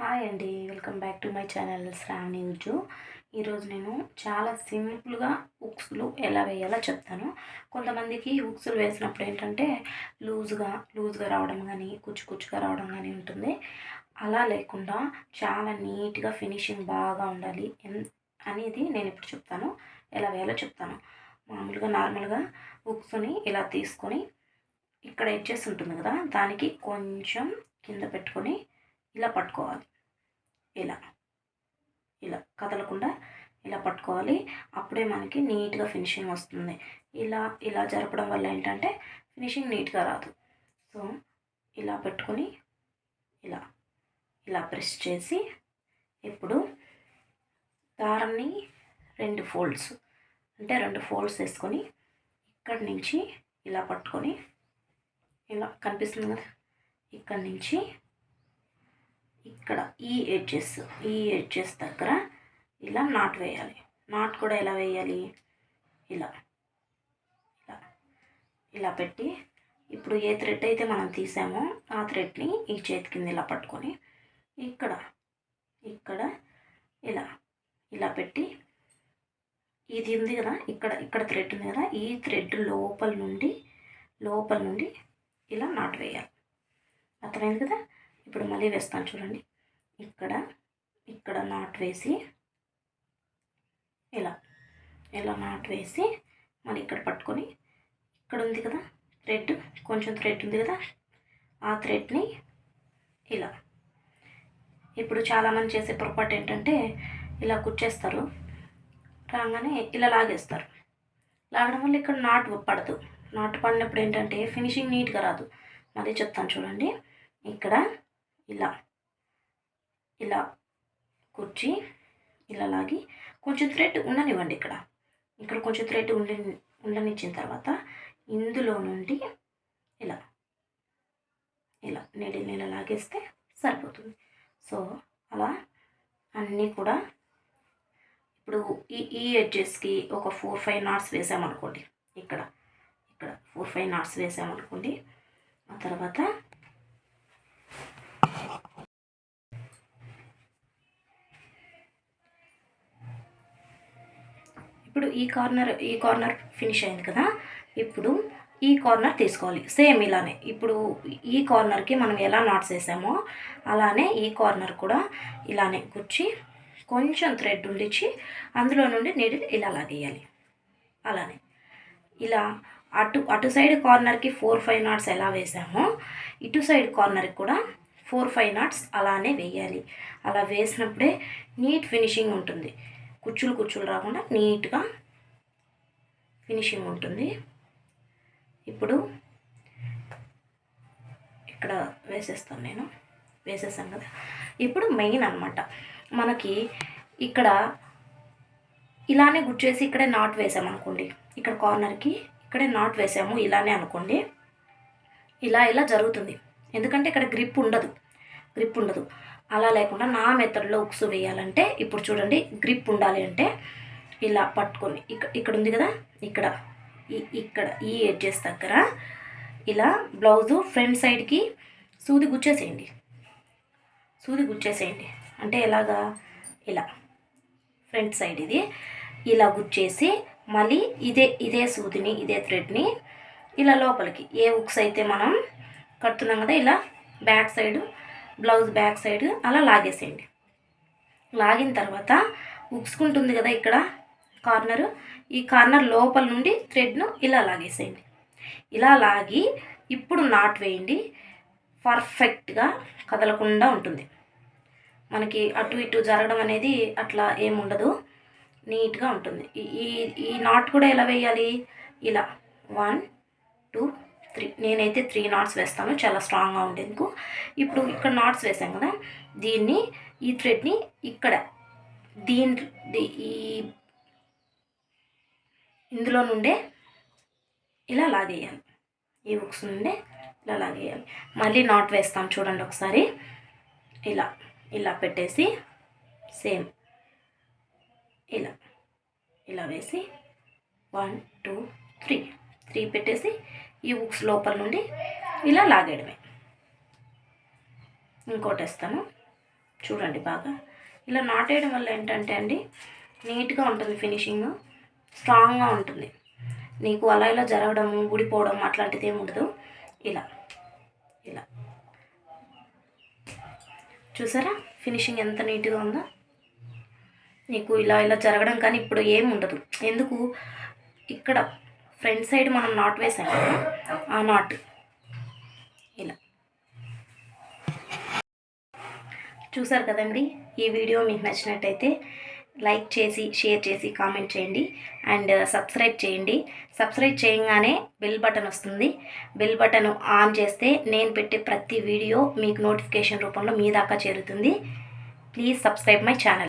Hi అండి welcome back to my channel Shravani Ujju. ఈరోజు నేను చాలా సింపుల్గా హుక్స్లు ఎలా వేయాలో చెప్తాను. కొంతమందికి హుక్స్లు వేసినప్పుడు ఏంటంటే లూజ్గా లూజ్గా రావడం కానీ కుచ్చు కుచ్చుగా రావడం కానీ ఉంటుంది. అలా లేకుండా చాలా నీట్గా ఫినిషింగ్ బాగా ఉండాలి ఎన్- అనేది నేను ఇప్పుడు చెప్తాను. ఎలా వేయాలో చెప్తాను. మామూలుగా నార్మల్గా హుక్స్ని ఇలా తీసుకొని ఇక్కడ ఎడ్జెస్ ఉంటుంది కదా దానికి కొంచెం కింద పెట్టుకొని ఇలా పట్టుకోవాలి. ఇలా ఇలా కదలకుండా ఇలా పట్టుకోవాలి. అప్పుడే మనకి నీట్గా ఫినిషింగ్ వస్తుంది. ఇలా ఇలా జరపడం వల్ల ఏంటంటే ఫినిషింగ్ నీట్గా రాదు. సో ఇలా పెట్టుకొని ఇలా ఇలా ప్రెస్ చేసి ఇప్పుడు దారాన్ని రెండు ఫోల్డ్స్ అంటే రెండు ఫోల్డ్స్ వేసుకొని ఇక్కడి నుంచి ఇలా పట్టుకొని ఇలా కనిపిస్తుంది కదా? ఇక్కడి నుంచి ఇక్కడ ఈ ఎడ్జెస్ ఈ ఎడ్జెస్ దగ్గర ఇలా నాట్ వేయాలి. నాట్ కూడా ఎలా వేయాలి? ఇలా. ఇలా. ఇలా పెట్టి ఇప్పుడు ఏ థ్రెడ్ అయితే మనం తీసామో ఆ థ్రెడ్ని ఈ చేతి కింద ఇలా పట్టుకొని ఇక్కడ ఇక్కడ ఇలా ఇలా పెట్టి ఇది ఉంది కదా ఇక్కడ ఇక్కడ థ్రెడ్ ఉంది కదా ఈ థ్రెడ్ లోపల నుండి లోపల నుండి ఇలా నాటు వేయాలి. అర్థమైంది కదా? ఇప్పుడు మళ్ళీ వేస్తాను చూడండి. ఇక్కడ ఇక్కడ నాట్ వేసి ఇలా ఇలా నాట్ వేసి మళ్ళీ ఇక్కడ పట్టుకొని ఇక్కడ ఉంది కదా థ్రెడ్ కొంచెం థ్రెడ్ ఉంది కదా ఆ థ్రెడ్ని ఇలా. ఇప్పుడు చాలామంది చేసే పొరపాటు ఏంటంటే ఇలా కుచ్చేస్తారు రాగానే ఇలా లాగేస్తారు. లాగడం వల్ల ఇక్కడ నాటు పడదు. నాటు పడినప్పుడు ఏంటంటే ఫినిషింగ్ నీట్గా రాదు. మళ్ళీ చెప్తాను చూడండి. ఇక్కడ ఇలా ఇలా కుర్చీ ఇలా లాగి కొంచెం థ్రెడ్ ఉండనివ్వండి ఇక్కడ. ఇక్కడ కొంచెం థ్రెడ్ ఉండి ఉండనిచ్చిన తర్వాత ఇందులో నుండి ఇలా ఇలా నీడిని ఇలా లాగేస్తే సరిపోతుంది. సో అలా అన్నీ కూడా ఇప్పుడు ఈ ఈ ఎడ్జెస్కి ఒక ఫోర్ ఫైవ్ నాట్స్ వేసామనుకోండి. ఇక్కడ ఇక్కడ ఫోర్ ఫైవ్ నాట్స్ వేసామనుకోండి. ఆ తర్వాత ఇప్పుడు ఈ కార్నర్ ఈ కార్నర్ ఫినిష్ అయింది కదా? ఇప్పుడు ఈ కార్నర్ తీసుకోవాలి. సేమ్ ఇలానే. ఇప్పుడు ఈ కార్నర్కి మనం ఎలా నాట్స్ వేసామో అలానే ఈ కార్నర్ కూడా ఇలానే గుచ్చి కొంచెం థ్రెడ్ ఉండిచ్చి అందులో నుండి నీడిల్ ఇలా లాగేయాలి. అలానే. ఇలా అటు అటు సైడ్ కార్నర్కి ఫోర్ ఫైవ్ నాట్స్ ఎలా వేసామో ఇటు సైడ్ కార్నర్కి కూడా ఫోర్ ఫైవ్ నాట్స్ అలానే వేయాలి. అలా వేసినప్పుడే నీట్ ఫినిషింగ్ ఉంటుంది. కుచ్చులు కుచ్చులు రాకుండా నీట్గా ఫినిషింగ్ ఉంటుంది. ఇప్పుడు ఇక్కడ వేసేస్తాను నేను. వేసేసాను కదా. ఇప్పుడు మెయిన్ అనమాట మనకి ఇక్కడ ఇలానే గుచ్చేసి ఇక్కడే నాట్ వేసామనుకోండి ఇక్కడ కార్నర్కి ఇక్కడే నాట్ వేసాము ఇలానే అనుకోండి. ఇలా ఇలా జరుగుతుంది. ఎందుకంటే ఇక్కడ గ్రిప్ ఉండదు. గ్రిప్ ఉండదు. అలా లేకుండా నా మెథడ్లో ఉక్సు వేయాలంటే ఇప్పుడు చూడండి గ్రిప్ ఉండాలి అంటే ఇలా పట్టుకొని ఇక్కడ ఇక్కడ ఉంది కదా ఇక్కడ ఈ ఇక్కడ ఈ ఎడ్జెస్ దగ్గర ఇలా బ్లౌజు ఫ్రంట్ సైడ్కి సూది గుచ్చేసేయండి. సూది గుచ్చేసేయండి. అంటే ఎలాగా? ఇలా ఫ్రంట్ సైడ్ ఇది. ఇలా గుచ్చేసి మళ్ళీ ఇదే ఇదే సూదిని ఇదే థ్రెడ్ని ఇలా లోపలికి ఏ ఉక్స్ అయితే మనం కడుతున్నాం కదా ఇలా back side blouse back side అలా లాగేసేయండి. లాగిన తర్వాత ఉక్సుకుంటుంది కదా ఇక్కడ కార్నరు ఈ కార్నర్ లోపల నుండి థ్రెడ్ను ఇలా లాగేసేయండి. ఇలా లాగి ఇప్పుడు నాట్ వేయండి పర్ఫెక్ట్గా కదలకుండా ఉంటుంది. మనకి అటు ఇటు జరగడం అనేది అట్లా ఏముండదు నీట్గా ఉంటుంది. ఈ- ఈ ఈ నాట్ కూడా ఎలా వేయాలి? ఇలా. వన్ టూ త్రీ నేనైతే త్రీ నాట్స్ వేస్తాను చాలా స్ట్రాంగ్గా ఉండేందుకు. ఇప్పుడు ఇక్కడ నాట్స్ వేసాం కదా దీన్ని ఈ థ్రెడ్ని ఇక్కడ దీని ఈ ఇందులో నుండే ఇలా లాగేయాలి. ఈ బుక్స్ నుండే ఇలా లాగేయాలి. మళ్ళీ నాట్ వేస్తాం చూడండి ఒకసారి. ఇలా ఇలా పెట్టేసి సేమ్ ఇలా ఇలా వేసి వన్ టూ త్రీ త్రీ పెట్టేసి ఈ బుక్స్ లోపల నుండి ఇలా లాగేయడమే. ఇంకోటి వేస్తాను చూడండి బాగా. ఇలా నాటేయడం వల్ల ఏంటంటే అండి నీట్గా ఉంటుంది ఫినిషింగ్ స్ట్రాంగ్గా ఉంటుంది. నీకు అలా ఇలా జరగడం ఊడిపోవడం అట్లాంటిది ఏమి ఉండదు. ఇలా ఇలా. చూసారా? ఫినిషింగ్ ఎంత నీట్గా ఉందో. నీకు ఇలా ఇలా జరగడం కానీ ఇప్పుడు ఏం ఉండదు. ఎందుకు? ఇక్కడ ఫ్రంట్ సైడ్ మనం నాట్ వేసాం ఆ నాట్. ఇలా. చూసారు కదండి ఈ వీడియో మీకు నచ్చినట్టయితే లైక్ చేసి షేర్ చేసి కామెంట్ చేయండి. అండ్ uh, సబ్స్క్రైబ్ చేయండి. సబ్స్క్రైబ్ చేయగానే బెల్ బటన్ వస్తుంది. బెల్ బటన్ ఆన్ చేస్తే నేను పెట్టే ప్రతి వీడియో మీకు నోటిఫికేషన్ రూపంలో మీ దాకా చేరుతుంది. Please subscribe my channel.